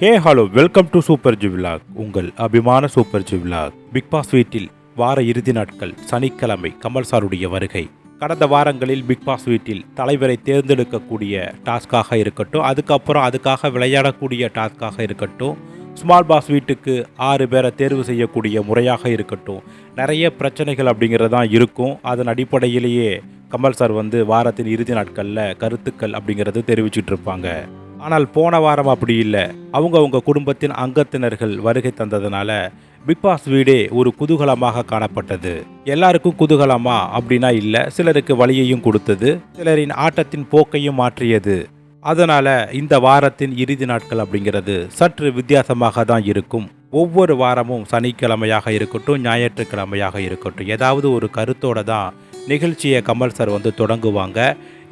Hey hello welcome to super ஜிவ்லாக் உங்கள் அபிமான super ஜிவ்லாக் big pass வீட்டில் வார இறுதி நாட்கள் சனிக்கிழமை கமல் சாருடைய வருகை. கடந்த வாரங்களில் பிக் பாஸ் வீட்டில் தலைவரை தேர்ந்தெடுக்கக்கூடிய டாஸ்காக இருக்கட்டும் அதுக்கப்புறம் அதுக்காக விளையாடக்கூடிய டாஸ்காக இருக்கட்டும் ஸ்மால் பாஸ் வீட்டுக்கு ஆறு பேரை தேர்வு செய்யக்கூடிய முறையாக இருக்கட்டும் நிறைய பிரச்சனைகள் அப்படிங்கிறது தான் இருக்கும். அதன் அடிப்படையிலேயே கமல் சார் வந்து வாரத்தின் இறுதி நாட்களில் கருத்துக்கள் அப்படிங்கிறது தெரிவிச்சிட்ருப்பாங்க இருப்பாங்க. ஆனால் போன வாரம் அப்படி இல்லை. அவங்க அவங்க குடும்பத்தின் அங்கத்தினர்கள் வருகை தந்ததுனால பிக் பாஸ் வீடே ஒரு குதூகலமாக காணப்பட்டது. எல்லாருக்கும் குதூகலமா அப்படின்னா இல்லை சிலருக்கு வழியையும் கொடுத்தது சிலரின் ஆட்டத்தின் போக்கையும் மாற்றியது. அதனால இந்த வாரத்தின் இறுதி நாட்கள் அப்படிங்கிறது சற்று வித்தியாசமாக தான் இருக்கும். ஒவ்வொரு வாரமும் சனிக்கிழமையாக இருக்கட்டும் ஞாயிற்றுக்கிழமையாக இருக்கட்டும் ஏதாவது ஒரு கருத்தோட தான் நிகழ்ச்சியை கமல் சார் வந்து தொடங்குவாங்க.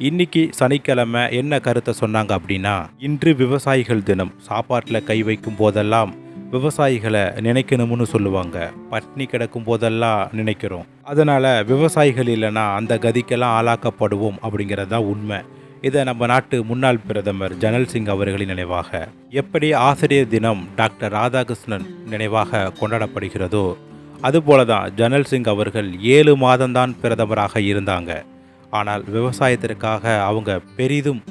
இன்னைக்கு சனிக்கிழமை என்ன கருத்தை சொன்னாங்க அப்படின்னா இன்று விவசாயிகள் தினம் சாப்பாட்டில் கை வைக்கும் போதெல்லாம் விவசாயிகளை நினைக்கணும்னு சொல்லுவாங்க. பட்னி கிடக்கும் போதெல்லாம் நினைக்கிறோம். அதனால விவசாயிகள் இல்லைன்னா அந்த கதிக்கெல்லாம் ஆளாக்கப்படுவோம் அப்படிங்கிறது தான் உண்மை. இதை நம்ம நாட்டு முன்னாள் பிரதமர் ஜனல் சிங் அவர்களின் நினைவாக எப்படி ஆசிரியர் தினம் டாக்டர் ராதாகிருஷ்ணன் நினைவாக கொண்டாடப்படுகிறதோ அதுபோல தான் ஜனல் சிங் அவர்கள் ஏழு மாதம்தான் பிரதமராக இருந்தாங்க. ஆனால் விவசாயத்திற்காக அவங்க பெரிதும்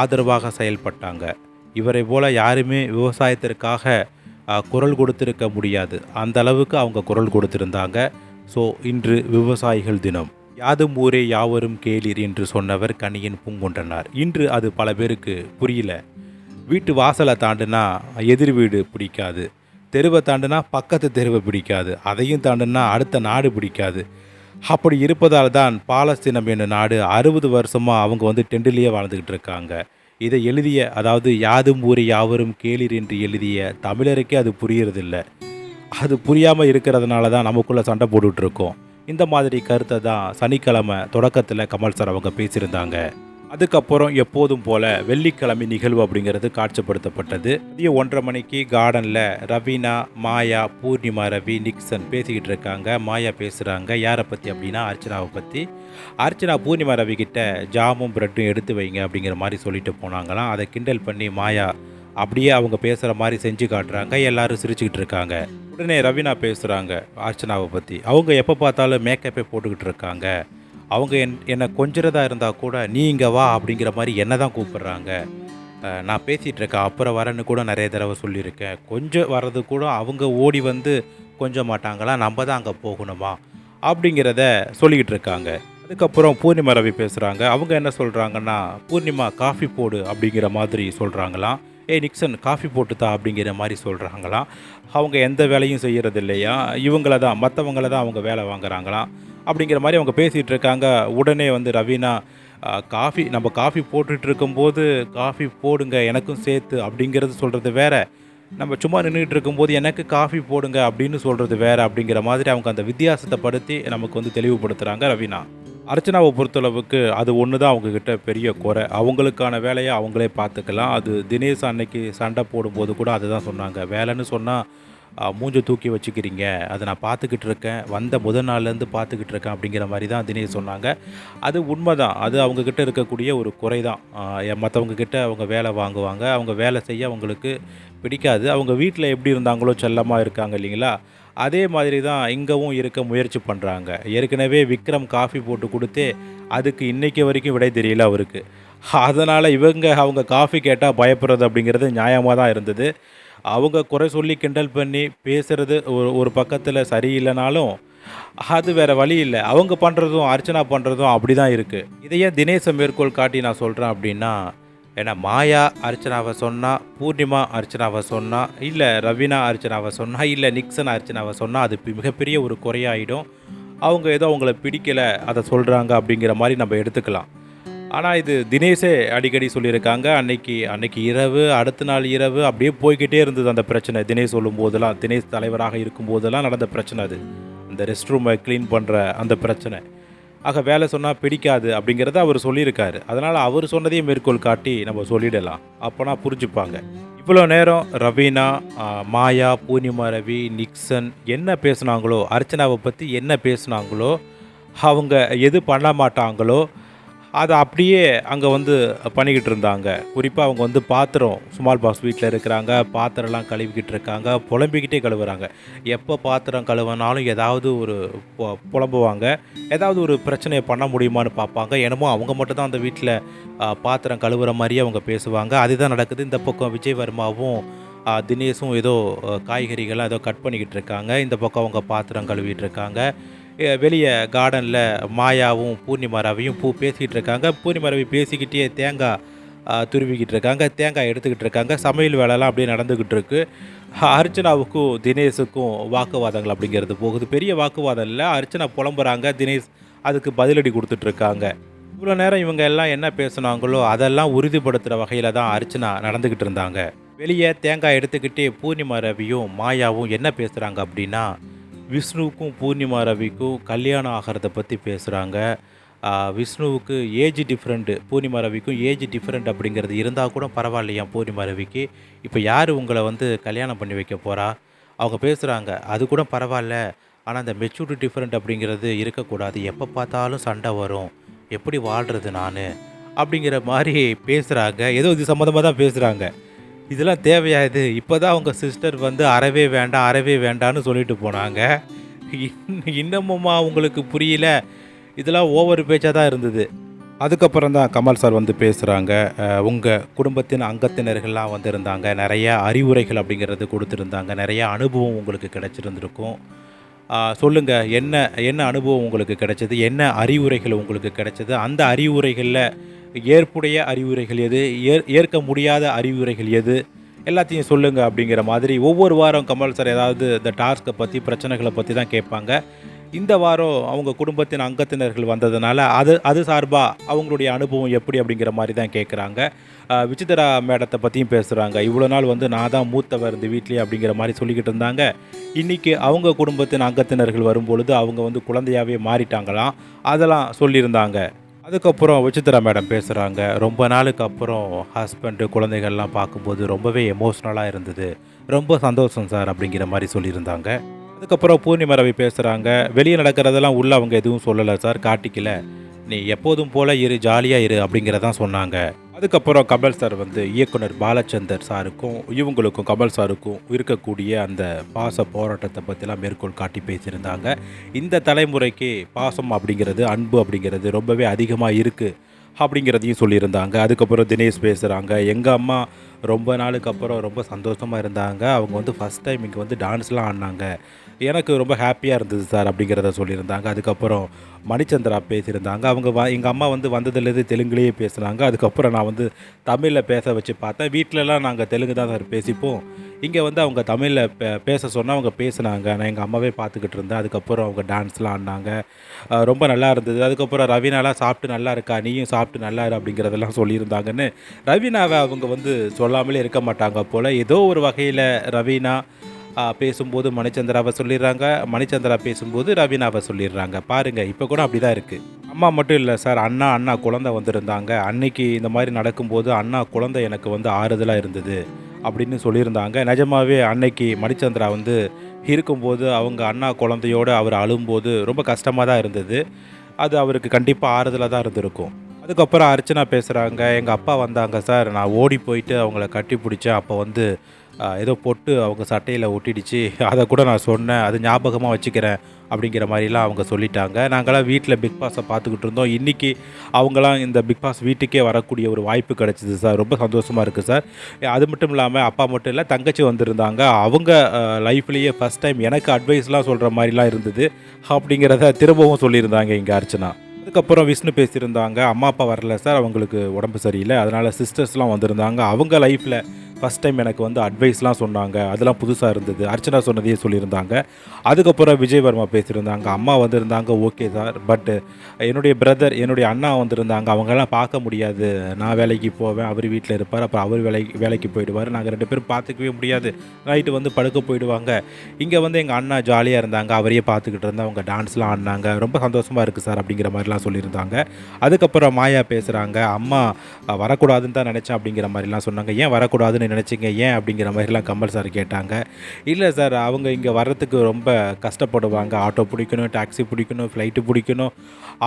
ஆதரவாக செயல்பட்டாங்க. இவரை போல யாருமே விவசாயத்திற்காக குரல் கொடுத்திருக்க முடியாது. அந்த அளவுக்கு அவங்க குரல் கொடுத்திருந்தாங்க. ஸோ இன்று விவசாயிகள் தினம். யாதும் ஊரே யாவரும் கேளீர் என்று சொன்னவர் கனியின் பூங்குன்றனார். இன்று அது பல பேருக்கு புரியல. வீட்டு வாசலை தாண்டுனா எதிர் வீடு பிடிக்காது. தெருவை தாண்டுனா பக்கத்து தெருவை பிடிக்காது. அதையும் தாண்டுனா அடுத்த நாடு பிடிக்காது. அப்படி இருப்பதால் தான் பாலஸ்தீனம் என்னும் நாடு அறுபது வருஷமாக அவங்க வந்து டெண்டிலேயே வாழ்ந்துக்கிட்டு இருக்காங்க. இதை எழுதிய அதாவது யாதும் ஊரே யாவரும் கேளீர் என்று எழுதிய தமிழருக்கே அது புரியறதில்ல. அது புரியாமல் இருக்கிறதுனால தான் நமக்குள்ளே சண்டை போட்டுட்ருக்கோம் இந்த மாதிரி கருத்தை தான் சனிக்கிழமை தொடக்கத்தில் கமல் சார் அவங்க பேசியிருந்தாங்க. அதுக்கப்புறம் எப்போதும் போல வெள்ளிக்கிழமை நிகழ்வு அப்படிங்கிறது காட்சிப்படுத்தப்பட்டது. மதியம் ஒன்றரை மணிக்கு கார்டனில் ரவீனா மாயா பூர்ணிமா ரவி நிக்சன் பேசிக்கிட்டு இருக்காங்க. மாயா பேசுகிறாங்க யாரை பற்றி அப்படின்னா அர்ச்சனாவை பற்றி அர்ச்சனா பூர்ணிமா ரவி கிட்ட ஜாமும் ப்ரெட்டும் எடுத்து வைங்க அப்படிங்கிற மாதிரி சொல்லிட்டு போனாங்களாம். அதை கிண்டல் பண்ணி மாயா அப்படியே அவங்க பேசுகிற மாதிரி செஞ்சு காட்டுறாங்க. எல்லாரும் சிரிச்சுக்கிட்டு இருக்காங்க. உடனே ரவீனா பேசுகிறாங்க அர்ச்சனாவை பற்றி அவங்க எப்போ பார்த்தாலும் மேக்கப்பே போட்டுக்கிட்டு இருக்காங்க. அவங்க என் என்னை கொஞ்சிறதா இருந்தால் கூட நீ இங்கே வா அப்படிங்கிற மாதிரி என்ன தான் கூப்பிட்றாங்க. நான் பேசிகிட்டு இருக்கேன். அப்புறம் வரேன்னு கூட நிறைய தடவை சொல்லியிருக்கேன். கொஞ்சம் வர்றது கூட அவங்க ஓடி வந்து கொஞ்ச மாட்டாங்களா? நம்ம தான் அங்கே போகணுமா? அப்படிங்கிறத சொல்லிக்கிட்டு இருக்காங்க. அதுக்கப்புறம் பூர்ணிமா ரவி பேசுகிறாங்க அவங்க என்ன சொல்கிறாங்கன்னா பூர்ணிமா காஃபி போடு அப்படிங்கிற மாதிரி சொல்கிறாங்களாம் ஏய் நிக்சன் காஃபி போட்டுத்தா அப்படிங்கிற மாதிரி சொல்கிறாங்களாம் அவங்க எந்த வேலையும் செய்கிறது இல்லையா இவங்கள தான் மற்றவங்கள தான் அவங்க வேலை வாங்குறாங்களாம் அப்படிங்கிற மாதிரி அவங்க பேசிகிட்டு இருக்காங்க. உடனே வந்து ரவீனா காஃபி நம்ம காஃபி போட்டுட்டு இருக்கும்போது காஃபி போடுங்க எனக்கும் சேர்த்து அப்படிங்கிறது சொல்கிறது வேற. நம்ம சும்மா நின்றுட்டு இருக்கும்போது எனக்கு காஃபி போடுங்க அப்படின்னு சொல்கிறது வேறு அப்படிங்கிற மாதிரி அவங்க அந்த வித்தியாசத்தை படுத்தி நமக்கு வந்து தெளிவுபடுத்துகிறாங்க ரவீனா. அர்ச்சனாவை பொறுத்தளவுக்கு அது ஒன்று தான் அவங்கக்கிட்ட பெரிய குறை. அவங்களுக்கான வேலையை அவங்களே பார்த்துக்கலாம். அது தினேஷ் அன்னைக்கு சண்டை போடும்போது கூட அதுதான் சொன்னாங்க. வேலைன்னு சொன்னால் மூஞ்ச தூக்கி வச்சுக்கிறீங்க. அதை நான் பார்த்துக்கிட்டு இருக்கேன். வந்த முதல் நாள்லேருந்து பார்த்துக்கிட்டு இருக்கேன். அப்படிங்கிற மாதிரி தான் தினேஷ் சொன்னாங்க. அது உண்மை தான் அது அவங்கக்கிட்ட இருக்கக்கூடிய ஒரு குறை தான் மற்றவங்கக்கிட்ட அவங்க வேலை வாங்குவாங்க. அவங்க வேலை செய்ய அவங்களுக்கு பிடிக்காது. அவங்க வீட்டில் எப்படி இருந்தாங்களோ செல்லமாக இருக்காங்க இல்லைங்களா? அதே மாதிரி தான் இங்கவும் இருக்க முயற்சி பண்ணுறாங்க ஏற்கனவே விக்ரம் காஃபி போட்டு கொடுத்தே அதுக்கு இன்றைக்கு வரைக்கும் விடை தெரியல அவருக்கு. அதனால் இவங்க அவங்க காஃபி கேட்டால் பயப்படுறது அப்படிங்கிறது நியாயமாக தான் இருந்தது. அவங்க குறை சொல்லி கிண்டல் பண்ணி பேசுகிறது ஒரு ஒரு பக்கத்தில் சரியில்லைனாலும் அது வேற வழி இல்லை. அவங்க பண்ணுறதும் அர்ச்சனா பண்ணுறதும் அப்படி தான் இருக்குது இதையே தினேச மேற்கோள் காட்டி நான் சொல்கிறேன் அப்படின்னா ஏன்னா மாயா அர்ச்சனாவை சொன்னால் பூர்ணிமா அர்ச்சனாவை சொன்னால் இல்லை ரவீனா அர்ச்சனாவை சொன்னால் இல்லை நிக்சன் அர்ச்சனாவை சொன்னால் அது மிகப்பெரிய ஒரு குறையாயிடும். அவங்க ஏதோ அவங்கள பிடிக்கலை அதை சொல்கிறாங்க அப்படிங்கிற மாதிரி நம்ம எடுத்துக்கலாம். ஆனால் இது தினேஷே அடிக்கடி சொல்லியிருக்காங்க அன்னைக்கு அன்னைக்கு இரவு அடுத்த நாள் இரவு அப்படியே போய்கிட்டே இருந்தது அந்த பிரச்சனை. தினேஷ் சொல்லும் போதெல்லாம் தினேஷ் தலைவராக இருக்கும் போதெல்லாம் நடந்த பிரச்சனை அது. அந்த ரெஸ்ட் ரூமை க்ளீன் பண்ணுற அந்த பிரச்சனை. ஆக வேலை சொன்னால் பிடிக்காது அப்படிங்கிறத அவர் சொல்லியிருக்காரு. அதனால் அவர் சொன்னதையும் மேற்கோள் காட்டி நம்ம சொல்லிடலாம். அப்போனா புரிஞ்சுப்பாங்க. இவ்வளோ நேரம் ரவீனா மாயா பூர்ணிமா ரவி நிக்சன் என்ன பேசுனாங்களோ அர்ச்சனாவை பற்றி என்ன பேசுனாங்களோ அவங்க எது பண்ண மாட்டாங்களோ அதை அப்படியே அங்கே வந்து பண்ணிக்கிட்டு இருந்தாங்க. குறிப்பாக அவங்க வந்து பாத்திரம் சுமால் பாஸ் வீட்டில் இருக்கிறாங்க. பாத்திரம்லாம் கழுவிக்கிட்டு இருக்காங்க. புலம்பிக்கிட்டே கழுவுறாங்க. எப்போ பாத்திரம் கழுவினாலும் ஏதாவது ஒரு பொ- புலம்புவாங்க. ஏதாவது ஒரு பிரச்சனையை பண்ண முடியுமான்னு பார்ப்பாங்க. என்னமோ அவங்க மட்டும் தான் அந்த வீட்டில் பாத்திரம் கழுவுற மாதிரியே அவங்க பேசுவாங்க. அதுதான் நடக்குது. இந்த பக்கம் விஜய் வர்மாவும் தினேஷும் ஏதோ காய்கறிகள்லாம் ஏதோ கட் பண்ணிக்கிட்டு இருக்காங்க. இந்த பக்கம் அவங்க பாத்திரம் கழுவிட்டு இருக்காங்க. வெளியே கார்டனில் மாயாவும் பூர்ணிமா ரவியும் பூ பேசிக்கிட்டு இருக்காங்க பூர்ணிமா ரவி பேசிக்கிட்டே தேங்காய் துருவிக்கிட்டு இருக்காங்க தேங்காய் எடுத்துக்கிட்டு இருக்காங்க சமையல் வேலைலாம் அப்படியே நடந்துக்கிட்டு இருக்கு அர்ச்சனாவுக்கும் தினேஷுக்கும் வாக்குவாதங்கள் அப்படிங்கிறது போகுது. பெரிய வாக்குவாதம் இல்லை. அர்ச்சனா புலம்புறாங்க. தினேஷ் அதுக்கு பதிலடி கொடுத்துட்ருக்காங்க. இவ்வளோ நேரம் இவங்க எல்லாம் என்ன பேசுனாங்களோ அதெல்லாம் உறுதிப்படுத்துகிற வகையில் தான் அர்ச்சனா நடந்துக்கிட்டு இருந்தாங்க வெளியே தேங்காய் எடுத்துக்கிட்டே பூர்ணிமா ரவியும் மாயாவும் என்ன பேசுகிறாங்க அப்படின்னா விஷ்ணுவுக்கும் பூர்ணிமா ரவிக்கும் கல்யாணம் ஆகிறத பற்றி பேசுகிறாங்க விஷ்ணுவுக்கு ஏஜ் டிஃப்ரெண்ட்டு பூர்ணிமா ரவிக்கும் ஏஜ் டிஃப்ரெண்ட் அப்படிங்கிறது இருந்தால் கூட பரவாயில்லையா பூர்ணிமா ரவிக்கு? இப்போ யார் உங்களை வந்து கல்யாணம் பண்ணி வைக்க போகிறா அவங்க பேசுகிறாங்க அது கூட பரவாயில்ல. ஆனால் அந்த மெச்சூரிட்டி டிஃப்ரெண்ட் அப்படிங்கிறது இருக்கக்கூடாது. எப்போ பார்த்தாலும் சண்டை வரும். எப்படி வாழ்கிறது நான்? அப்படிங்கிற மாதிரி பேசுகிறாங்க ஏதோ இது சம்மந்தமாக தான் பேசுகிறாங்க இதெல்லாம் தேவையா இது இப்போ தான் அவங்க சிஸ்டர் வந்து அறவே வேண்டாம் அறவே வேண்டான்னு சொல்லிட்டு போனாங்க. இன்னமுமா உங்களுக்கு புரியல? இதெல்லாம் ஓவர் பேச்சாக தான் இருந்தது. அதுக்கப்புறம் தான் கமல் சார் வந்து பேசுகிறாங்க உங்கள் குடும்பத்தின் அங்கத்தினர்கள்லாம் வந்திருந்தாங்க நிறைய அறிவுரைகள் அப்படிங்கிறது கொடுத்துருந்தாங்க. நிறைய அனுபவம் உங்களுக்கு கிடைச்சிருந்துருக்கும். சொல்லுங்கள் என்ன என்ன அனுபவம் உங்களுக்கு கிடைச்சது? என்ன அறிவுரைகள் உங்களுக்கு கிடைச்சது? அந்த அறிவுரைகளில் ஏற்புடைய அறிவுரைகள் எது? ஏற் ஏற்க முடியாத அறிவுரைகள் எது? எல்லாத்தையும் சொல்லுங்கள் அப்படிங்கிற மாதிரி ஒவ்வொரு வாரம் கமல் சார் ஏதாவது இந்த டாஸ்க்கை பற்றி பிரச்சனைகளை பற்றி தான் கேட்பாங்க. இந்த வாரம் அவங்க குடும்பத்தின் அங்கத்தினர்கள் வந்ததுனால அது அது சார்பாக அவங்களுடைய அனுபவம் எப்படி அப்படிங்கிற மாதிரி தான் கேட்குறாங்க. விசித்திரா மேடத்தை பற்றியும் பேசுகிறாங்க இவ்வளோ நாள் வந்து நான் தான் மூத்தவர் இந்த வீட்லேயே அப்படிங்கிற மாதிரி சொல்லிக்கிட்டு இருந்தாங்க. இன்றைக்கி அவங்க குடும்பத்தின் அங்கத்தினர்கள் வரும்பொழுது அவங்க வந்து குழந்தையாகவே மாறிட்டாங்களாம். அதெல்லாம் சொல்லியிருந்தாங்க. அதுக்கப்புறம் விசித்திரா மேடம் பேசுகிறாங்க ரொம்ப நாளுக்கு அப்புறம் ஹஸ்பண்டு குழந்தைகள்லாம் பார்க்கும்போது ரொம்பவே எமோஷ்னலாக இருந்தது. ரொம்ப சந்தோஷம் சார் அப்படிங்கிற மாதிரி சொல்லியிருந்தாங்க. அதுக்கப்புறம் பூர்ணிமா ரவி பேசுகிறாங்க வெளியே நடக்கிறதெல்லாம் உள்ளே அவங்க எதுவும் சொல்லலை சார் காட்டிக்கல. நீ எப்போதும் போல இரு ஜாலியாக இரு அப்படிங்கிறதான் சொன்னாங்க. அதுக்கப்புறம் கமல் சார் வந்து இயக்குனர் பாலச்சந்தர் சாருக்கும் இவங்களுக்கும் கமல் சாருக்கும் இருக்கக்கூடிய அந்த பாச போராட்டத்தை பற்றிலாம் மேற்கோள் காட்டி பேசியிருந்தாங்க. இந்த தலைமுறைக்கு பாசம் அப்படிங்கிறது அன்பு அப்படிங்கிறது ரொம்பவே அதிகமாக இருக்குது அப்படிங்கிறதையும் சொல்லியிருந்தாங்க. அதுக்கப்புறம் தினேஷ் பேசுகிறாங்க எங்கள் அம்மா ரொம்ப நாளுக்கு அப்புறம் ரொம்ப சந்தோஷமாக இருந்தாங்க. அவங்க வந்து ஃபஸ்ட் டைம் இங்கே வந்து டான்ஸ்லாம் ஆடினாங்க. எனக்கு ரொம்ப ஹாப்பியாக இருந்தது சார் அப்படிங்கிறத சொல்லியிருந்தாங்க. அதுக்கப்புறம் மணிச்சந்திரா பேசியிருந்தாங்க. அவங்க வ எங்கள் அம்மா வந்து வந்ததுலேருந்து தெலுங்குலேயே பேசுனாங்க. அதுக்கப்புறம் நான் வந்து தமிழில் பேச வச்சு பார்த்தேன். வீட்டிலலாம் நாங்கள் தெலுங்கு தான் சார் பேசிப்போம். இங்கே வந்து அவங்க தமிழில் பே பேச சொன்னால் அவங்க பேசுனாங்க. நான் எங்கள் அம்மாவே பார்த்துக்கிட்டு இருந்தேன். அதுக்கப்புறம் அவங்க டான்ஸ்லாம் ஆடினாங்க. ரொம்ப நல்லா இருந்தது. அதுக்கப்புறம் ரவீனாலாம் சாப்பிட்டு நல்லா இருக்கா? நீயும் சாப்பிட்டு நல்லா இரு அப்படிங்கிறதெல்லாம் சொல்லியிருந்தாங்கன்னு ரவீனாவை அவங்க வந்து சொல்லாமலே இருக்க மாட்டாங்க போல். ஏதோ ஒரு வகையில் ரவீனா பேசும்போது மணிச்சந்திராவை சொல்லிடுறாங்க மணிச்சந்திரா பேசும்போது ரவீனாவை சொல்லிடுறாங்க. பாருங்கள் இப்போ கூட அப்படி தான் இருக்குது அம்மா மட்டும் இல்லை சார் அண்ணா அண்ணா குழந்தை வந்திருந்தாங்க. அன்னைக்கு இந்த மாதிரி நடக்கும்போது அண்ணா குழந்தை எனக்கு வந்து ஆறுதலாக இருந்தது அப்படின்னு சொல்லியிருந்தாங்க. நிஜமாவே அன்னைக்கு மணிச்சந்திரா வந்து இருக்கும்போது அவங்க அண்ணா குழந்தையோடு அவர் அழும்போது ரொம்ப கஷ்டமாக தான் இருந்தது. அது அவருக்கு கண்டிப்பாக ஆறுதலாக தான் இருந்திருக்கும். அதுக்கப்புறம் அர்ச்சனா பேசுகிறாங்க எங்கள் அப்பா வந்தாங்க சார். நான் ஓடி போயிட்டு அவங்கள கட்டி பிடிச்சேன். அப்போ வந்து ஏதோ பொட்டு அவங்க சட்டையில் ஒட்டிடுச்சு. அதை கூட நான் சொன்னேன். அது ஞாபகமாக வச்சுக்கிறேன் அப்படிங்கிற மாதிரிலாம் அவங்க சொல்லிட்டாங்க. நாங்களாம் வீட்டில் பிக் பாஸை பார்த்துக்கிட்டு இருந்தோம். இன்றைக்கி அவங்களாம் இந்த பிக் பாஸ் வீட்டுக்கே வரக்கூடிய ஒரு வாய்ப்பு கிடச்சிது சார். ரொம்ப சந்தோஷமாக இருக்குது சார். அது மட்டும் இல்லாமல் அப்பா மட்டும் இல்லை தங்கச்சி வந்திருந்தாங்க. அவங்க லைஃப்லேயே ஃபஸ்ட் டைம் எனக்கு அட்வைஸ்லாம் சொல்கிற மாதிரிலாம் இருந்தது அப்படிங்கிறத திரும்பவும் சொல்லியிருந்தாங்க இங்கே அர்ச்சனா. அதுக்கப்புறம் விஷ்ணு பேசியிருந்தாங்க. அம்மா அப்பா வரல சார். அவங்களுக்கு உடம்பு சரியில்லை. அதனால் சிஸ்டர்ஸ்லாம் வந்திருந்தாங்க. அவங்க லைஃப்பில் ஃபஸ்ட் டைம் எனக்கு வந்து அட்வைஸ்லாம் சொன்னாங்க. அதெல்லாம் புதுசாக இருந்தது. அர்ச்சனா சொன்னதையே சொல்லியிருந்தாங்க. அதுக்கப்புறம் விஜய் வர்மா பேசியிருந்தாங்க. அம்மா வந்திருந்தாங்க. ஓகே சார் பட் என்னுடைய பிரதர் என்னுடைய அண்ணா வந்திருந்தாங்க. அவங்கெல்லாம் பார்க்க முடியாது. நான் வேலைக்கு போவேன். அவர் வீட்டில் இருப்பார். அப்புறம் அவர் வேலைக்கு வேலைக்கு போயிடுவார். நாங்கள் ரெண்டு பேரும் பார்த்துக்கவே முடியாது. நைட்டு வந்து படுக்க போயிடுவாங்க. இங்கே வந்து எங்கள் அண்ணா ஜாலியாக இருந்தாங்க. அவரையே பார்த்துக்கிட்டு இருந்தா. அவங்க டான்ஸ்லாம் ஆடினாங்க. ரொம்ப சந்தோஷமாக இருக்குது சார் அப்படிங்கிற மாதிரிலாம் சொல்லியிருந்தாங்க. அதுக்கப்புறம் மாயா பேசுகிறாங்க அம்மா வரக்கூடாதுன்னு தான் நினச்சேன் அப்படிங்கிற மாதிரிலாம் சொன்னாங்க. ஏன் வரக்கூடாதுன்னு நினச்சிங்க ஏன் அப்படிங்கிற மாதிரிலாம் கமல் சார் கேட்டாங்க. இல்லை சார் அவங்க இங்கே வர்றதுக்கு ரொம்ப கஷ்டப்படுவாங்க. ஆட்டோ பிடிக்கணும் டாக்ஸி பிடிக்கணும் ஃப்ளைட்டு பிடிக்கணும்.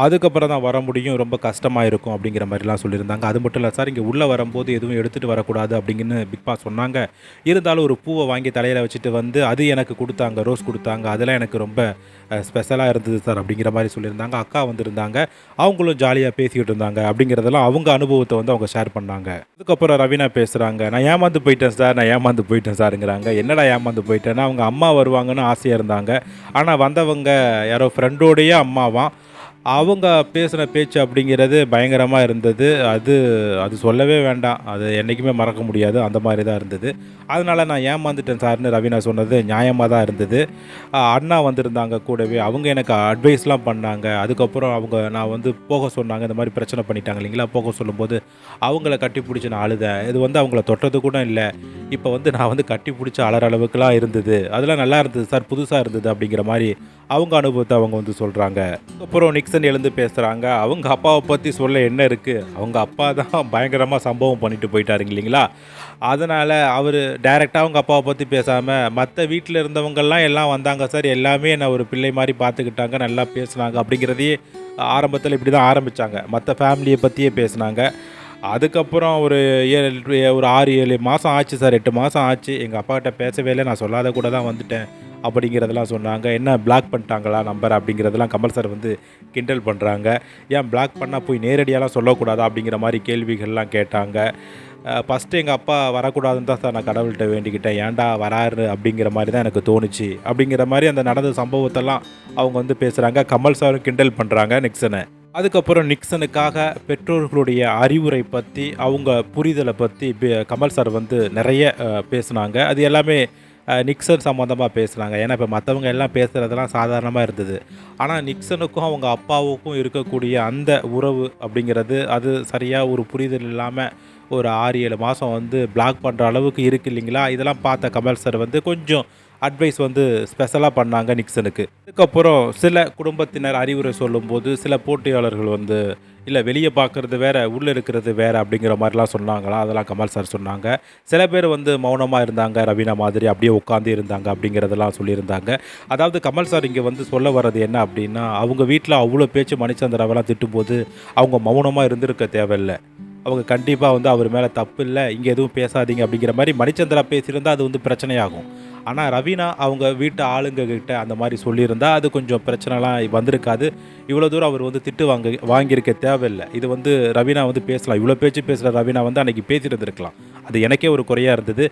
அதுக்கப்புறம் தான் வர முடியும். ரொம்ப கஷ்டமாக இருக்கும் அப்படிங்கிற மாதிரிலாம் சொல்லியிருந்தாங்க. அது மட்டும் இல்லை சார் இங்கே உள்ளே வரும்போது எதுவும் எடுத்துகிட்டு வரக்கூடாது அப்படிங்கன்னு பிக் பாஸ் சொன்னாங்க. இருந்தாலும் ஒரு பூவை வாங்கி தலையில் வச்சுட்டு வந்து அது எனக்கு கொடுத்தாங்க ரோஸ் கொடுத்தாங்க. அதெல்லாம் எனக்கு ரொம்ப ஸ்பெஷலாக இருந்தது சார் அப்படிங்கிற மாதிரி சொல்லியிருந்தாங்க. அக்கா வந்திருந்தாங்க. அவங்களும் ஜாலியாக பேசிக்கிட்டு இருந்தாங்க அப்படிங்கிறதெல்லாம் அவங்க அனுபவத்தை வந்து அவங்க ஷேர் பண்ணாங்க. அதுக்கப்புறம் ரவீனா பேசுகிறாங்க நான் ஏமாந்து போயிட்டேன் சார். நான் ஏமாந்து போயிட்டேன் சாருங்கிறாங்க. என்னடா ஏமாந்து போயிட்டேன்னா அவங்க அம்மா வருவாங்கன்னு ஆசையாக இருந்தாங்க. ஆனால் வந்தவங்க யாரோ ஃப்ரெண்டோடைய அம்மாவாம். அவங்க பேசின பேச்சு அப்படிங்கிறது பயங்கரமாக இருந்தது. அது அது சொல்லவே வேண்டாம். அது என்றைக்குமே மறக்க முடியாது. அந்த மாதிரி தான் இருந்தது. அதனால் நான் ஏமாந்துட்டேன் சார்னு ரவினா சொன்னது நியாயமாக தான் இருந்தது. அண்ணா வந்திருந்தாங்க கூடவே. அவங்க எனக்கு அட்வைஸ்லாம் பண்ணாங்க. அதுக்கப்புறம் அவங்க நான் வந்து போக சொன்னாங்க. இந்த மாதிரி பிரச்சனை பண்ணிட்டாங்க இல்லைங்களா? போக சொல்லும்போது அவங்கள கட்டி பிடிச்சி நான் அழுதேன். இது வந்து அவங்கள தொட்டது கூட இல்லை. இப்போ வந்து நான் வந்து கட்டி பிடிச்சி அலற அளவுக்குலாம் இருந்தது. அதெல்லாம் நல்லா இருந்தது சார் புதுசாக இருந்தது அப்படிங்கிற மாதிரி அவங்க அனுபவத்தை அவங்க வந்து சொல்கிறாங்க அப்புறம் நிக்சன் எழுந்து பேசுகிறாங்க அவங்க அப்பாவை பற்றி சொல்ல என்ன இருக்குது அவங்க அப்பா தான் பயங்கரமாக சம்பவம் பண்ணிட்டு போயிட்டாருங்க இல்லைங்களா? அதனால் அவர் டைரெக்டாக அவங்க அப்பாவை பற்றி பேசாமல் மற்ற வீட்டில் இருந்தவங்கெல்லாம் எல்லாம் வந்தாங்க சார் எல்லாமே என்னை ஒரு பிள்ளை மாதிரி பார்த்துக்கிட்டாங்க நல்லா பேசுனாங்க. அப்படிங்கிறதையே ஆரம்பத்தில் இப்படி தான் ஆரம்பித்தாங்க மற்ற ஃபேமிலியை பற்றியே பேசுனாங்க. அதுக்கப்புறம் ஒரு ஏழு ஒரு ஆறு ஏழு மாதம் ஆச்சு சார். எட்டு மாதம் ஆச்சு. எங்கள் அப்பாக்கிட்ட பேசவே இல்லை. நான் சொல்லாத கூட தான் வந்துட்டேன். அப்படிங்கிறதெல்லாம் சொன்னாங்க. என்ன பிளாக் பண்ணிட்டாங்களா நம்பர் அப்படிங்கிறதெல்லாம் கமல் சார் வந்து கிண்டல் பண்ணுறாங்க ஏன் பிளாக் பண்ணால் போய் நேரடியாலாம் சொல்லக்கூடாதா அப்படிங்கிற மாதிரி கேள்விகள்லாம் கேட்டாங்க. ஃபஸ்ட்டு எங்கள் அப்பா வரக்கூடாதுன்னு தான் சார் நான் கடவுள்கிட்ட வேண்டிக்கிட்டேன். ஏன்டா வராரு அப்படிங்கிற மாதிரி தான் எனக்கு தோணுச்சு. அப்படிங்கிற மாதிரி அந்த நடந்த சம்பவத்தெல்லாம் அவங்க வந்து பேசுகிறாங்க கமல் சாரும் கிண்டல் பண்ணுறாங்க நிக்சனை. அதுக்கப்புறம் நிக்சனுக்காக பெற்றோர்களுடைய அறிவுரை பற்றி அவங்க புரிதலை பற்றி கமல் சார் வந்து நிறைய பேசுனாங்க. அது எல்லாமே நிக்சன் சம்மந்தமாக பேசுனாங்க ஏன்னா இப்போ மற்றவங்க எல்லாம் பேசுகிறதெல்லாம் சாதாரணமாக இருந்தது. ஆனால் நிக்சனுக்கும் அவங்க அப்பாவுக்கும் இருக்கக்கூடிய அந்த உறவு அப்படிங்கிறது அது சரியாக ஒரு புரிதல் இல்லாமல் ஒரு ஆறு ஏழு மாதம் வந்து பிளாக் பண்ணுற அளவுக்கு இருக்கு இல்லைங்களா? இதெல்லாம் பார்த்த கமல் சார் வந்து கொஞ்சம் அட்வைஸ் வந்து ஸ்பெஷலாக பண்ணாங்க நிக்சனுக்கு இதுக்கப்புறம் சில குடும்பத்தினர் அறிவுரை சொல்லும்போது சில போட்டியாளர்கள் வந்து இல்லை வெளியே பார்க்குறது வேற உள்ளே இருக்கிறது வேற அப்படிங்கிற மாதிரிலாம் சொன்னாங்களா? அதெல்லாம் கமல் சார் சொன்னாங்க. சில பேர் வந்து மௌனமாக இருந்தாங்க ரவீனா மாதிரி அப்படியே உட்காந்து இருந்தாங்க அப்படிங்கிறதெல்லாம் சொல்லியிருந்தாங்க. அதாவது கமல் சார் இங்கே வந்து சொல்ல வர்றது என்ன அப்படின்னா அவங்க வீட்டில் அவ்வளோ பேச்சு மணிச்சந்திராவெல்லாம் திட்டும்போது அவங்க மௌனமாக இருந்திருக்க தேவையில்லை. அவங்க கண்டிப்பாக வந்து அவர் மேலே தப்பு இல்லை இங்கே எதுவும் பேசாதீங்க அப்படிங்கிற மாதிரி மணிச்சந்திரா பேசியிருந்தால் அது வந்து பிரச்சனையாகும். ஆனால் ரவீனா அவங்க வீட்டு ஆளுங்க கிட்ட அந்த மாதிரி சொல்லியிருந்தா அது கொஞ்சம் பிரச்சனைலாம் வந்திருக்காது. இவ்வளோ தூரம் அவர் வந்து திட்டு வாங்க வாங்கியிருக்க தேவையில்லை. இது வந்து ரவீனா வந்து பேசலாம். இவ்வளோ பேச்சு பேசுகிற ரவீனா வந்து அன்றைக்கி பேசியிருந்திருக்கலாம். அது எனக்கே ஒரு குறையாக இருந்தது.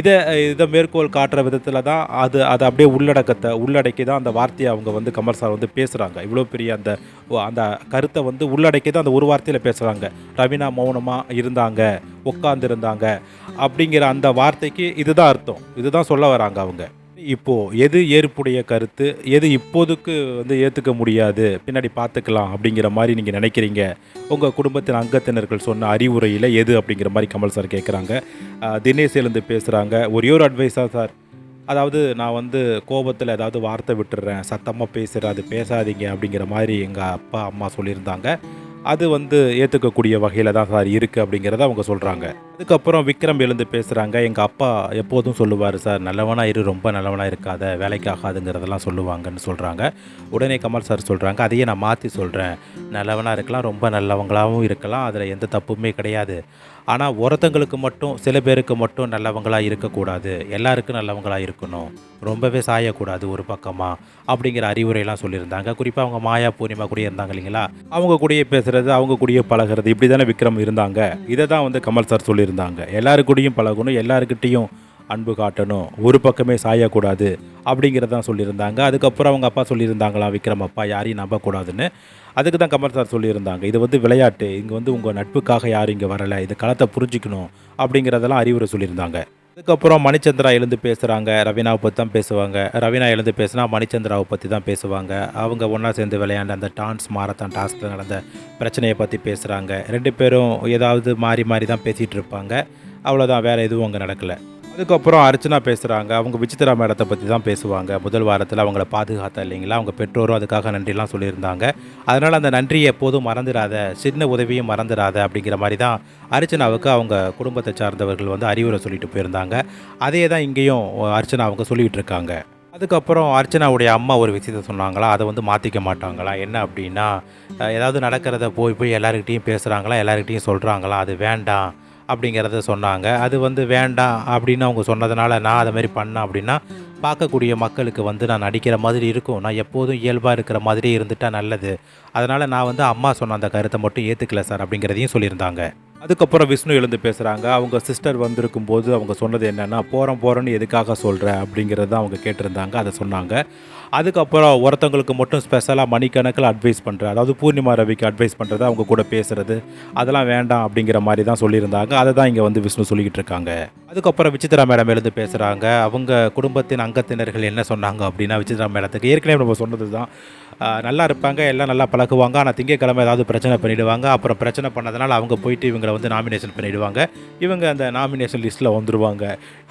இதை இதை மேற்கோள் காட்டுற விதத்தில் தான் அது அதை அப்படியே உள்ளடக்கத்தை உள்ளடக்கி தான் அந்த வார்த்தையை அவங்க வந்து கமல் சார் வந்து பேசுகிறாங்க இவ்வளோ பெரிய அந்த அந்த கருத்தை வந்து உள்ளடக்கி தான் அந்த ஒரு வார்த்தையில் பேசுகிறாங்க ரவீனா மௌனமாக இருந்தாங்க உட்காந்துருந்தாங்க அப்படிங்கிற அந்த வார்த்தைக்கு இதுதான் அர்த்தம். இதுதான் சொல்ல வராங்க. அவங்க. இப்போ எது ஏற்புடைய கருத்து? எது இப்போதுக்கு வந்து ஏற்றுக்க முடியாது? பின்னாடி பார்த்துக்கலாம் அப்படிங்கிற மாதிரி நீங்கள் நினைக்கிறீங்க? உங்கள் குடும்பத்தின் அங்கத்தினர்கள் சொன்ன அறிவுரையில் எது அப்படிங்கிற மாதிரி கமல் சார் கேட்குறாங்க தினேஷ் எழுந்து பேசுகிறாங்க ஒரே ஒரு அட்வைஸாக சார். அதாவது நான் வந்து கோபத்தில் ஏதாவது வார்த்தை விட்டுடுறேன் சத்தமாக பேசுகிறேன் அது பேசாதீங்க அப்படிங்கிற மாதிரி எங்கள் அப்பா அம்மா சொல்லியிருந்தாங்க. அது வந்து ஏற்றுக்கக்கூடிய வகையில் தான் சார் இருக்குது அப்படிங்கிறத அவங்க சொல்கிறாங்க அதுக்கப்புறம் விக்ரம் எழுந்து பேசுகிறாங்க எங்கள் அப்பா எப்போதும் சொல்லுவார் சார் நல்லவனாக இரு ரொம்ப நல்லவனாக இருக்காத வேலைக்கு ஆகாதுங்கிறதெல்லாம் சொல்லுவாங்கன்னு சொல்கிறாங்க உடனே கமல் சார் சொல்கிறாங்க அதையே நான் மாற்றி சொல்கிறேன் நல்லவனாக இருக்கலாம் ரொம்ப நல்லவங்களாகவும் இருக்கலாம் அதில் எந்த தப்புமே கிடையாது. ஆனால் ஒருத்தங்களுக்கு மட்டும் சில பேருக்கு மட்டும் நல்லவங்களாக இருக்கக்கூடாது. எல்லாருக்கும் நல்லவங்களாக இருக்கணும். ரொம்பவே சாயக்கூடாது ஒரு பக்கமாக அப்படிங்கிற அறிவுரையெல்லாம் சொல்லியிருந்தாங்க. குறிப்பாக அவங்க மாயா பூர்ணிமா கூட இருந்தாங்க இல்லைங்களா? அவங்க கூடயே பேசுகிறது அவங்க கூடயே பழகிறது இப்படி தானே விக்ரம் இருந்தாங்க. இதை தான் வந்து கமல் சார் சொல்லியிருந்தாங்க. எல்லாரு கூடயும் பழகணும் எல்லாருக்கிட்டேயும் அன்பு காட்டணும். ஒரு பக்கமே சாயக்கூடாது அப்படிங்கிறதான் சொல்லியிருந்தாங்க. அதுக்கப்புறம் அவங்க அப்பா சொல்லியிருந்தாங்களாம் விக்ரம் அப்பா யாரையும் நம்பக்கூடாதுன்னு. அதுக்கு தான் கமல் சார் சொல்லியிருந்தாங்க இது வந்து விளையாட்டு இங்கே வந்து உங்கள் நட்புக்காக யாரும் இங்கே வரலை இது களத்தை புரிஞ்சிக்கணும் அப்படிங்கிறதெல்லாம் அறிவுரை சொல்லியிருந்தாங்க. அதுக்கப்புறம் மணிச்சந்திரா எழுந்து பேசுகிறாங்க ரவீனாவை பற்றி தான் பேசுவாங்க. ரவீனா எழுந்து பேசினா மணிச்சந்திராவை பற்றி தான் பேசுவாங்க. அவங்க ஒன்றா சேர்ந்து விளையாண்ட அந்த டான்ஸ் மாரத்தான் டாஸ்கில் நடந்த பிரச்சனையை பற்றி பேசுகிறாங்க ரெண்டு பேரும் ஏதாவது மாறி மாறி தான் பேசிகிட்டு இருப்பாங்க. அவ்வளோதான் வேறு எதுவும் அங்கே நடக்கலை. அதுக்கப்புறம் அர்ச்சனா பேசுகிறாங்க அவங்க விசித்ரா மேடத்தை பற்றி தான் பேசுவாங்க. முதல் வாரத்தில் அவங்கள பாதுகாத்தா இல்லைங்களா? அவங்க பெற்றோரும் அதுக்காக நன்றிலாம் சொல்லியிருந்தாங்க. அதனால் அந்த நன்றியை எப்போதும் மறந்துடாத சின்ன உதவியும் மறந்துடாத அப்படிங்கிற மாதிரி தான் அர்ச்சனாவுக்கு அவங்க குடும்பத்தை சார்ந்தவர்கள் வந்து அறிவுரை சொல்லிட்டு போயிருந்தாங்க. அதே தான் இங்கேயும் அர்ச்சனா அவங்க சொல்லிகிட்டு இருக்காங்க. அதுக்கப்புறம் அர்ச்சனாவுடைய அம்மா ஒரு விஷயத்த சொன்னாங்களா? அதை வந்து மாற்றிக்க மாட்டாங்களா? என்ன அப்படின்னா ஏதாவது நடக்கிறத போய் போய் எல்லாருக்கிட்டேயும் பேசுகிறாங்களா எல்லாருக்கிட்டேயும் சொல்கிறாங்களா அது வேண்டாம். அப்படிங்கிறத சொன்னாங்க. அது வந்து வேண்டாம் அப்படின்னு அவங்க சொன்னதுனால நான் அதை மாதிரி பண்ணேன் அப்படின்னா பார்க்கக்கூடிய மக்களுக்கு வந்து நான் நடிக்கிற மாதிரி இருக்கும். நான் எப்போதும் இயல்பாக இருக்கிற மாதிரி இருந்துட்டால் நல்லது. அதனால் நான் வந்து அம்மா சொன்ன அந்த கருத்தை மட்டும் ஏற்றுக்கல சார் அப்படிங்கிறதையும் சொல்லியிருந்தாங்க. அதுக்கப்புறம் விஷ்ணு எழுந்து பேசுகிறாங்க அவங்க சிஸ்டர் வந்திருக்கும் போது அவங்க சொன்னது என்னென்னா போகிறோம் போகிறோன்னு எதுக்காக சொல்கிற தான் அவங்க கேட்டிருந்தாங்க. அதை சொன்னாங்க. அதுக்கப்புறம் ஒருத்தவங்களுக்கு மட்டும் ஸ்பெஷலாக மணிக்கணக்கில் அட்வைஸ் பண்ணுற அதாவது பூர்ணிமா ரவிக்கு அட்வைஸ் பண்ணுறது அவங்க கூட பேசுகிறது அதெல்லாம் வேண்டாம் அப்படிங்கிற மாதிரி தான் சொல்லியிருந்தாங்க. அதை தான் இங்கே வந்து விஷ்ணு சொல்லிக்கிட்டு இருக்காங்க. அதுக்கப்புறம் விசித்ரா மேடம் எழுந்து பேசுகிறாங்க அவங்க குடும்பத்தின் அங்கத்தினர்கள் என்ன சொன்னாங்க அப்படின்னா விசித்ரா மேடத்துக்கு ஏற்கனவே நம்ம சொன்னது தான். நல்லா இருப்பாங்க எல்லாம் நல்லா பழகுவாங்க. ஆனால் திங்கக்கிழமை ஏதாவது பிரச்சனை பண்ணிடுவாங்க. அப்புறம் பிரச்சனை பண்ணதுனால அவங்க போயிட்டு இவங்களை வந்து நாமினேஷன் பண்ணிவிடுவாங்க இவங்க அந்த நாமினேஷன் லிஸ்ட்டில் வந்துடுவாங்க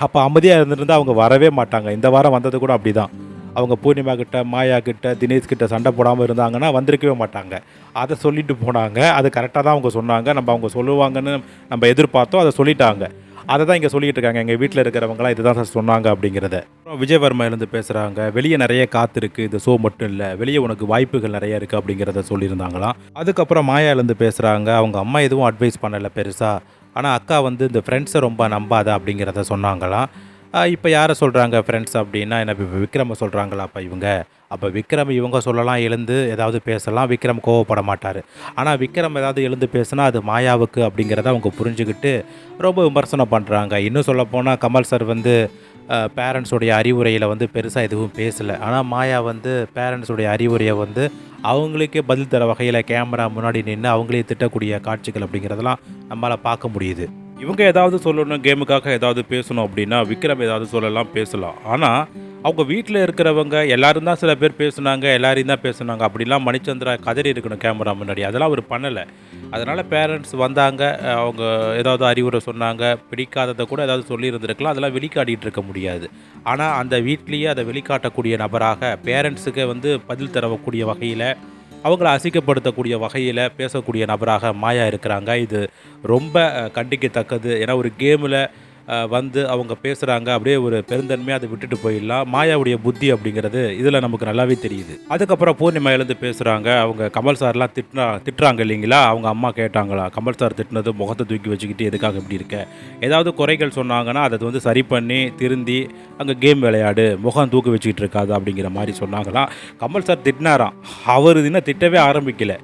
அப்போ அமைதியாக இருந்திருந்தால் அவங்க வரவே மாட்டாங்க. இந்த வாரம் வந்தது கூட அப்படி தான் அவங்க பூர்ணிமா கிட்ட மாயா கிட்ட தினேஷ் கிட்ட சண்டை போடாமல் இருந்தாங்கன்னா வந்திருக்கவே மாட்டாங்க. அதை சொல்லிட்டு போனாங்க. அது கரெக்டாக தான் அவங்க சொன்னாங்க. நம்ம அவங்க சொல்லுவாங்கன்னு நம்ம எதிர்பார்த்தோம். அதை சொல்லிட்டாங்க. அதை தான் இங்கே சொல்லிட்டு இருக்காங்க. எங்கள் வீட்டில் இருக்கிறவங்களாம் இதுதான் சார் சொன்னாங்க அப்படிங்கிறத. அப்புறம் விஜயவர்மா இருந்து பேசுகிறாங்க வெளியே நிறைய காத்து இருக்குது இந்த ஷோ மட்டும் இல்லை. வெளியே உனக்கு வாய்ப்புகள் நிறைய இருக்குது அப்படிங்கிறத சொல்லியிருந்தாங்களாம். அதுக்கப்புறம் மாயாலேருந்து பேசுகிறாங்க அவங்க அம்மா எதுவும் அட்வைஸ் பண்ணலை பெருசாக ஆனால் அக்கா வந்து இந்த ஃப்ரெண்ட்ஸை ரொம்ப நம்பாத அப்படிங்கிறத சொன்னாங்களாம். இப்போ யாரை சொல்கிறாங்க ஃப்ரெண்ட்ஸ் அப்படின்னா என்ன இப்போ விக்ரம சொல்கிறாங்களா அப்போ இவங்க. அப்போ விக்ரம் இவங்க சொல்லலாம் எழுந்து ஏதாவது பேசலாம். விக்ரம் கோவப்பட மாட்டார். ஆனால் விக்ரம் ஏதாவது எழுந்து பேசுனா அது மாயாவுக்கு அப்படிங்கிறத அவங்க புரிஞ்சுக்கிட்டு ரொம்ப விமர்சனம் பண்ணுறாங்க இன்னும் சொல்லப்போனால் கமல் சார் வந்து பேரண்ட்ஸுடைய அறிவுரையில் வந்து பெருசாக எதுவும் பேசலை. ஆனால் மாயா வந்து பேரண்ட்ஸுடைய அறிவுரையை வந்து அவங்களுக்கே பதில் தர வகையில் கேமரா முன்னாடி நின்று அவங்களே திட்டக்கூடிய காட்சிகள் அப்படிங்கிறதெல்லாம் நம்மளால் பார்க்க முடியுது. இவங்க ஏதாவது சொல்லணும் கேமுக்காக ஏதாவது பேசணும் அப்படின்னா விக்ரம் ஏதாவது சொல்லலாம் பேசலாம். ஆனால் அவங்க வீட்டில் இருக்கிறவங்க எல்லாரும் தான் சில பேர் பேசுனாங்க எல்லாரையும் தான் பேசுனாங்க. அப்படிலாம் மணிச்சந்திரா கதறி இருக்கணும் கேமரா முன்னாடி. அதெல்லாம் அவர் பண்ணலை. அதனால் பேரண்ட்ஸ் வந்தாங்க அவங்க ஏதாவது அறிவுரை சொன்னாங்க பிடிக்காததை கூட ஏதாவது சொல்லியிருந்திருக்கலாம். அதெல்லாம் வெளிக்காட்டிகிட்டு இருக்க முடியாது. ஆனால் அந்த வீட்லேயே அதை வெளிக்காட்டக்கூடிய நபராக பேரண்ட்ஸுக்கு வந்து பதில் தரக்கூடிய வகையில் அவங்கள அசிக்கப்படுத்தக்கூடிய வகையில் பேசக்கூடிய நபராக மாயா இருக்கிறாங்க. இது ரொம்ப கண்டிக்கத்தக்கது. ஏன்னா ஒரு கேமில் வந்து அவங்க பேசுகிறாங்க அப்படியே ஒரு பெருந்தன்மையாக அதை விட்டுட்டு போயிடலாம். மாயாவுடைய புத்தி அப்படிங்கிறது இதில் நமக்கு நல்லாவே தெரியுது. அதுக்கப்புறம் பூர்ணிமா எழுந்து பேசுகிறாங்க அவங்க கமல் சார்லாம் திட்டுனா திட்டுறாங்க இல்லைங்களா? அவங்க அம்மா கேட்டாங்களா? கமல் சார் திட்டினது முகத்தை தூக்கி வச்சுக்கிட்டு எதுக்காக இப்படி இருக்க? ஏதாவது குறைகள் சொன்னாங்கன்னா அதை வந்து சரி பண்ணி திருந்தி அங்கே கேம் விளையாடு முகம் தூக்கி வச்சுக்கிட்டு இருக்காது அப்படிங்கிற மாதிரி சொன்னாங்களாம் கமல் சார் திட்டினாராம். அவர் இன்னும் திட்டவே ஆரம்பிக்கல.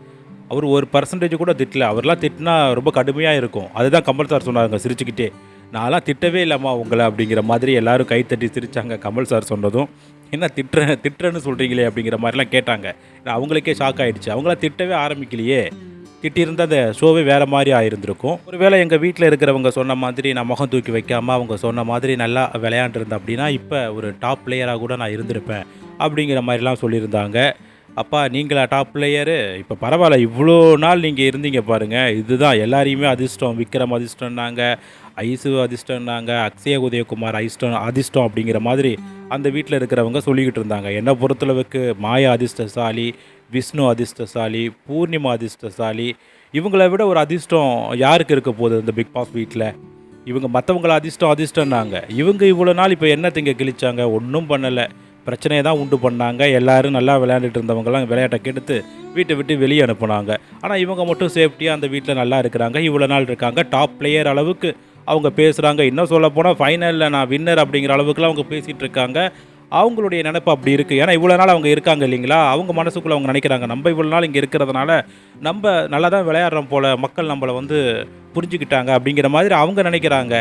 அவர் ஒரு பர்சன்டேஜ் கூட திட்டல. அவர்லாம் திட்டினா ரொம்ப கடுமையாக இருக்கும். அதுதான் கமல் சார் சொன்னாங்க சிரிச்சுக்கிட்டே. நான்லாம் திட்டவே இல்லைம்மா உங்களை அப்படிங்கிற மாதிரி எல்லாரும் கைத்தட்டி சிரிச்சாங்க கமல் சார் சொன்னதும். என்ன திட்டுறேன் திட்டுறேன்னு சொல்கிறீங்களே அப்படிங்கிற மாதிரிலாம் கேட்டாங்க. அவங்களுக்கே ஷாக் ஆகிடுச்சு அவங்களாம் திட்டவே ஆரம்பிக்கலையே. திட்டியிருந்த அந்த ஷோவே வேறு மாதிரி ஆயிருந்திருக்கும். ஒருவேளை எங்கள் வீட்டில் இருக்கிறவங்க சொன்ன மாதிரி நான் முகம் தூக்கி வைக்காமல் அவங்க சொன்ன மாதிரி நல்லா விளையாண்டுருந்தேன் அப்படின்னா இப்போ ஒரு டாப் பிளேயராக கூட நான் இருந்திருப்பேன் அப்படிங்கிற மாதிரிலாம் சொல்லியிருந்தாங்க. அப்பா நீங்களா டாப் பிளேயரு இப்போ பரவாயில்ல இவ்வளோ நாள் நீங்கள் இருந்தீங்க பாருங்கள் இதுதான் எல்லாரையுமே அதிர்ஷ்டம் விக்ரம் அதிர்ஷ்டம்னாங்க. ஐசு அதிர்ஷ்டம்னாங்க அக்ஷய உதயகுமார் அதிர்ஷ்டம் அதிர்ஷ்டம் அப்படிங்கிற மாதிரி அந்த வீட்டில் இருக்கிறவங்க சொல்லிக்கிட்டு இருந்தாங்க. என்னை பொறுத்தளவுக்கு மாயா அதிர்ஷ்டசாலி விஷ்ணு அதிர்ஷ்டசாலி பூர்ணிமா அதிர்ஷ்டசாலி இவங்களை விட ஒரு அதிர்ஷ்டம் யாருக்கு இருக்க போகுது இந்த பிக் பாஸ் வீட்டில் இவங்க மற்றவங்கள அதிர்ஷ்டம் அதிர்ஷ்டம்னாங்க. இவங்க இவ்வளோ நாள் இப்போ என்ன திங்க கிழிச்சாங்க? ஒன்றும் பண்ணலை. பிரச்சனையை தான் உண்டு பண்ணாங்க. எல்லோரும் நல்லா விளையாண்டுட்டு இருந்தவங்கலாம் விளையாட்டை கெடுத்து வீட்டை விட்டு வெளியே அனுப்புனாங்க. ஆனால் இவங்க மட்டும் சேஃப்டியாக அந்த வீட்டில் நல்லா இருக்கிறாங்க. இவ்வளோ நாள் இருக்காங்க. டாப் பிளேயர் அளவுக்கு அவங்க பேசுகிறாங்க இன்னும் சொல்ல போனால் ஃபைனலில் நான் வின்னர் அப்படிங்கிற அளவுக்குலாம் அவங்க பேசிகிட்டு இருக்காங்க அவங்களுடைய நினைப்பு அப்படி இருக்குது ஏன்னா இவ்வளோ நாள் அவங்க இருக்காங்க இல்லைங்களா? அவங்க மனசுக்குள்ளே அவங்க நினைக்கிறாங்க. நம்ம இவ்வளோ நாள் இங்கே இருக்கிறதுனால நம்ம நல்லா தான் விளையாடுறோம் போல் மக்கள் நம்மளை வந்து புரிஞ்சுக்கிட்டாங்க அப்படிங்கிற மாதிரி அவங்க நினைக்கிறாங்க.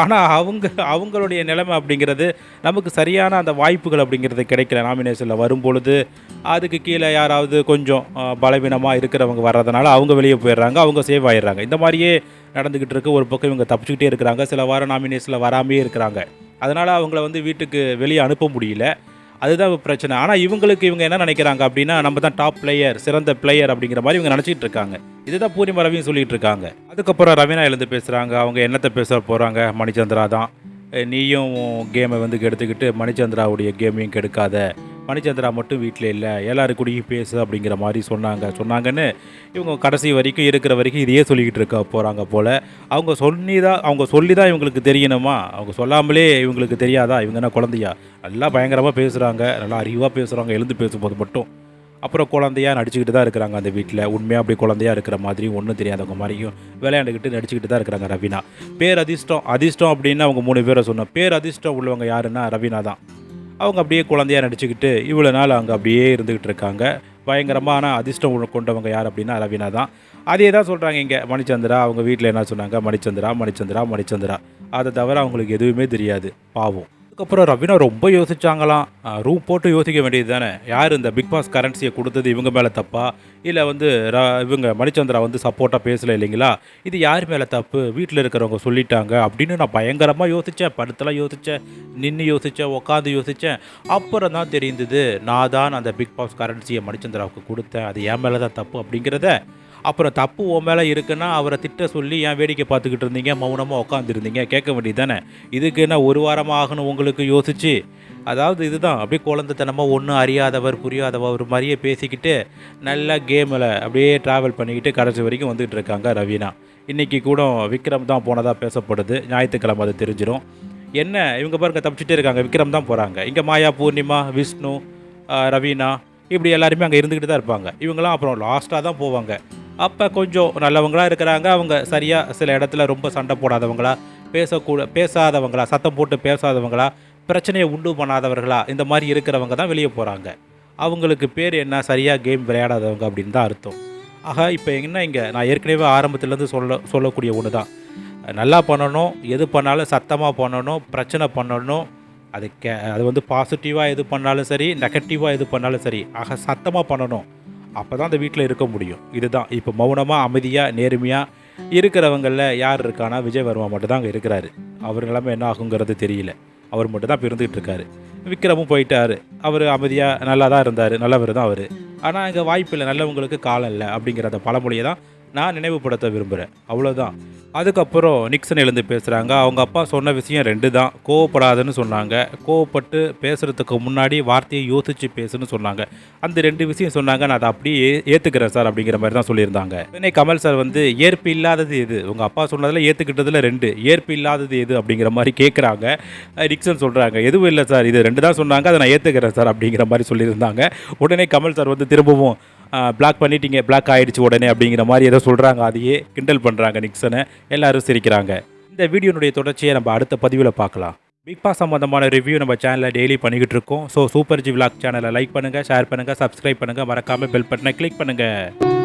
ஆனால் அவங்க அவங்களுடைய நிலைமை அப்படிங்கிறது நமக்கு சரியான அந்த வாய்ப்புகள் அப்படிங்கிறது கிடைக்கல. நாமினேஷனில் வரும்பொழுது அதுக்கு கீழே யாராவது கொஞ்சம் பலவீனமாக இருக்கிறவங்க வர்றதுனால அவங்க வெளியே போயிடுறாங்க. அவங்க சேவ் ஆயிடுறாங்க. இந்த மாதிரியே நடந்துக்கிட்டு இருக்கு. ஒரு பக்கம் இவங்க தப்பிச்சுக்கிட்டே இருக்கிறாங்க. சில வாரம் நாமினேஷனில் வராமையே இருக்கிறாங்க. அதனால் அவங்கள வந்து வீட்டுக்கு வெளியே அனுப்ப முடியல. அதுதான் பிரச்சனை. ஆனால் இவங்களுக்கு இவங்க என்ன நினைக்கிறாங்க அப்படின்னா நம்ம தான் டாப் பிளேயர் சிறந்த பிளேயர் அப்படிங்கிற மாதிரி இவங்க நினச்சிட்டு இருக்காங்க. இதுதான் பூர்ணிமா ரவியும் சொல்லிட்டு இருக்காங்க. அதுக்கப்புறம் ரவீனா எழுந்து பேசுகிறாங்க அவங்க என்னத்தை பேச போகிறாங்க மணிச்சந்திரா தான். நீயும் கேமை வந்து கெடுத்துக்கிட்டு மணிச்சந்திராவுடைய கேமையும் கெடுக்காத. மணிச்சந்திரா மட்டும் வீட்டில் இல்லை. எல்லாரும் கூடயும் பேசு அப்படிங்கிற மாதிரி சொன்னாங்க. சொன்னாங்கன்னு இவங்க கடைசி வரைக்கும் இருக்கிற வரைக்கும் இதையே சொல்லிக்கிட்டு இருக்க போகிறாங்க போல். அவங்க சொல்லி தான் அவங்க சொல்லி தான் இவங்களுக்கு தெரியணுமா? அவங்க சொல்லாமலே இவங்களுக்கு தெரியாதா? இவங்க என்ன குழந்தையா? நல்லா பயங்கரமாக பேசுகிறாங்க நல்லா அறிவாக பேசுகிறாங்க எழுந்து பேசும்போது மட்டும். அப்புறம் குழந்தையா நடிச்சுக்கிட்டு தான் இருக்கிறாங்க அந்த வீட்டில் உண்மையாக அப்படி குழந்தையாக இருக்கிற மாதிரியும் ஒன்றும் தெரியாதவங்க மாதிரியும் விளையாண்டுக்கிட்டு நடிச்சுக்கிட்டு தான் இருக்கிறாங்க ரவீனா. பேர் அதிர்ஷ்டம் அதிர்ஷ்டம் அப்படின்னு அவங்க மூணு பேரை சொன்னோம். பேர் அதிர்ஷ்டம் உள்ளவங்க யாருன்னா ரவீனா தான். அவங்க அப்படியே குழந்தையாக நடிச்சுக்கிட்டு இவ்வளோ நாள் அங்கே அப்படியே இருந்துக்கிட்டு இருக்காங்க. பயங்கரமான அதிர்ஷ்டம் கொண்டவங்க யார் அப்படின்னா ரவீனா தான். அதே தான் சொல்கிறாங்க இங்கே மணிச்சந்திரா அவங்க வீட்டில் என்ன சொன்னாங்க? மணிச்சந்திரா மணிச்சந்திரா மணிச்சந்திரா. அதை தவிர அவங்களுக்கு எதுவுமே தெரியாது. பாவம். அதுக்கப்புறம் ரவினா ரொம்ப யோசிச்சாங்களாம். ரூம் போட்டு யோசிக்க வேண்டியது தானே யார் இந்த பிக் பாஸ் கரன்சியை கொடுத்தது இவங்க மேலே தப்பா? இல்லை வந்து ர இவங்க மணிச்சந்திரா வந்து சப்போர்ட்டாக பேசலை இல்லைங்களா? இது யார் மேலே தப்பு? வீட்டில் இருக்கிறவங்க சொல்லிட்டாங்க அப்படின்னு நான் பயங்கரமாக யோசித்தேன் படுத்தலாம் யோசித்தேன் நின்று யோசித்தேன் உட்காந்து யோசித்தேன் அப்புறம் தான் தெரிந்தது நான் தான் அந்த பிக் பாஸ் கரன்சியை மணிச்சந்திராவுக்கு கொடுத்தேன். அது என் மேலே தான் தப்பு அப்படிங்கிறத அப்புறம் தப்பு உன் மேலே இருக்குன்னா அவரை திட்ட சொல்லி ஏன் வேடிக்கை பார்த்துக்கிட்டு இருந்தீங்க? மௌனமாக உட்காந்துருந்தீங்க கேட்க வேண்டியது தானே? இதுக்கு என்ன ஒரு வாரமாக ஆகணும் உங்களுக்கு யோசிச்சு? அதாவது இதுதான். அப்படியே குழந்தைத்தனமாக ஒன்றும் அறியாதவர் புரியாதவர் மாதிரியே பேசிக்கிட்டு நல்லா கேமில் அப்படியே ட்ராவல் பண்ணிக்கிட்டு கடைசி வரைக்கும் வந்துகிட்டு இருக்காங்க ரவீனா. இன்றைக்கி கூட விக்ரம் தான் போனதாக பேசப்படுது. ஞாயிற்றுக்கிழமை அது தெரிஞ்சிடும் என்ன? இவங்க பாருங்க தப்பிச்சுட்டே இருக்காங்க. விக்ரம் தான் போகிறாங்க இங்கே மாயா பூர்ணிமா விஷ்ணு ரவீனா இப்படி எல்லாருமே அங்கே இருந்துக்கிட்டு தான் இருப்பாங்க. இவங்களாம் அப்புறம் லாஸ்ட்டாக தான் போவாங்க. அப்போ கொஞ்சம் நல்லவங்களா இருக்கிறாங்க. அவங்க சரியாக சில இடத்துல ரொம்ப சண்டை போடாதவங்களா பேசக்கூட பேசாதவங்களா சத்தம் போட்டு பேசாதவங்களா பிரச்சனையை உண்டு பண்ணாதவர்களா இந்த மாதிரி இருக்கிறவங்க தான் வெளியே போகிறாங்க அவங்களுக்கு பேர் என்ன சரியாக கேம் விளையாடாதவங்க அப்படின்னு தான் அர்த்தம். ஆக இப்போ என்ன இங்கே? நான் ஏற்கனவே ஆரம்பத்துலேருந்து சொல்ல சொல்லக்கூடிய ஒன்று தான் நல்லா பண்ணணும் எது பண்ணாலும் சத்தமாக பண்ணணும் பிரச்சனை பண்ணணும். அது கே அது வந்து பாசிட்டிவாக எது பண்ணாலும் சரி நெகட்டிவாக எது பண்ணாலும் சரி. ஆக சத்தமாக பண்ணணும். அப்போ தான் அந்த வீட்டில் இருக்க முடியும். இதுதான். இப்போ மௌனமாக அமைதியாக நேர்மையாக இருக்கிறவங்களில் யார் இருக்கானா? விஜய் வர்மா மட்டும் தான் அங்கே இருக்கிறாரு. அவர் நிலைமை என்ன ஆகுங்கிறது தெரியல. அவர் மட்டும் தான் இப்போ இருக்காரு. விக்ரமும் போயிட்டார். அவர் அமைதியாக நல்லா தான் இருந்தார். நல்லவர் தான் அவர். ஆனால் இங்கே வாய்ப்பு இல்லை. நல்லவங்களுக்கு காலம் இல்லை அப்படிங்கிற அந்த பழமொழியை தான் நான் நினைவுபடுத்த விரும்புகிறேன் அவ்வளோதான் அதுக்கப்புறம் நிக்சன் எழுந்து பேசுகிறாங்க அவங்க அப்பா சொன்ன விஷயம் ரெண்டு தான். கோவப்படாதுன்னு சொன்னாங்க. கோவப்பட்டு பேசுகிறதுக்கு முன்னாடி வார்த்தையை யோசித்து பேசுன்னு சொன்னாங்க. அந்த ரெண்டு விஷயம் சொன்னாங்க. நான் அதை அப்படியே ஏற்றுக்கிறேன் சார் அப்படிங்கிற மாதிரி தான் சொல்லியிருந்தாங்க. உடனே கமல் சார் வந்து ஏற்பு இல்லாதது எது? உங்கள் அப்பா சொன்னதில் ஏற்றுக்கிட்டதில் ரெண்டு. ஏற்பு இல்லாதது எது? அப்படிங்கிற மாதிரி கேட்குறாங்க நிக்சன் சொல்கிறாங்க எதுவும் இல்லை சார். இது ரெண்டு தான் சொன்னாங்க. அதை நான் ஏற்றுக்கிறேன் சார். அப்படிங்கிற மாதிரி சொல்லியிருந்தாங்க. உடனே கமல் சார் வந்து திரும்பவும் பிளாக் பண்ணிட்டீங்க பிளாக் ஆகிடுச்சு உடனே அப்படிங்கிற மாதிரி ஏதோ சொல்கிறாங்க அதையே கிண்டல் பண்ணுறாங்க நிக்சனை. எல்லாரும் சிரிக்கிறாங்க. இந்த வீடியோனுடைய தொடர்ச்சியை நம்ம அடுத்த பதிவில் பார்க்கலாம். பிக் பாஸ் சம்மந்தமான ரிவ்யூ நம்ம சேனலில் டெய்லி பண்ணிக்கிட்டு இருக்கோம். ஸோ சூப்பர் ஜி விளாக் சேனலை லைக் பண்ணுங்கள் ஷேர் பண்ணுங்கள் சப்ஸ்கிரைப் பண்ணுங்கள் மறக்காமல் பெல் பட்டனை கிளிக் பண்ணுங்கள்